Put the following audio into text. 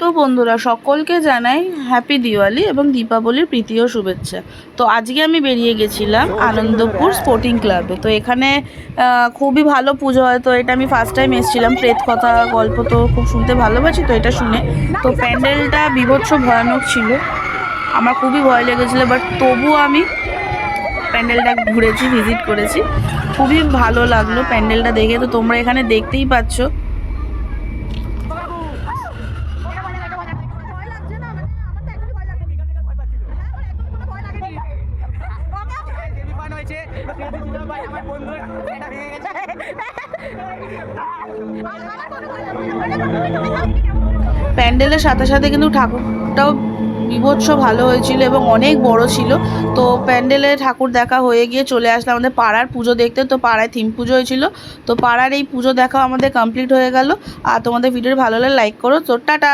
তো বন্ধুরা, সকলকে জানাই হ্যাপি দিওয়ালি এবং দীপাবলির প্রীতি ও শুভেচ্ছা। তো আজকে আমি বেরিয়ে গেছিলাম আনন্দপুর স্পোর্টিং ক্লাবে তো এখানে খুবই ভালো পুজো হয়। তো এটা আমি ফার্স্ট টাইম এসেছিলাম। প্রেত কথা গল্প তো খুব শুনতে ভালোবাসি, তো এটা শুনে। তো প্যান্ডেলটা বিভৎস ভয়ানক ছিল। আমার খুবই ভয় লেগেছিলো বাট তবুও আমি প্যান্ডেলটা ঘুরেছি ভিজিট করেছি। খুবই ভালো লাগল প্যান্ডেলটা দেখে। তো তোমরা এখানে দেখতেই পাচ্ছ। প্যান্ডেলের সাথে সাথে কিন্তু ঠাকুরটাও বিভৎস ভালো হয়েছিল এবং অনেক বড় ছিল। তো প্যান্ডেলে ঠাকুর দেখা হয়ে গিয়ে চলে আসলাম আমাদের পাড়ার পুজো দেখতে। তো পাড়ায় থিম পুজো হয়েছিল। তো পাড়ার এই পুজো দেখা আমাদের কমপ্লিট হয়ে গেল। আর তোমাদের ভিডিও ভালো লাগলে লাইক করো। তো টাটা!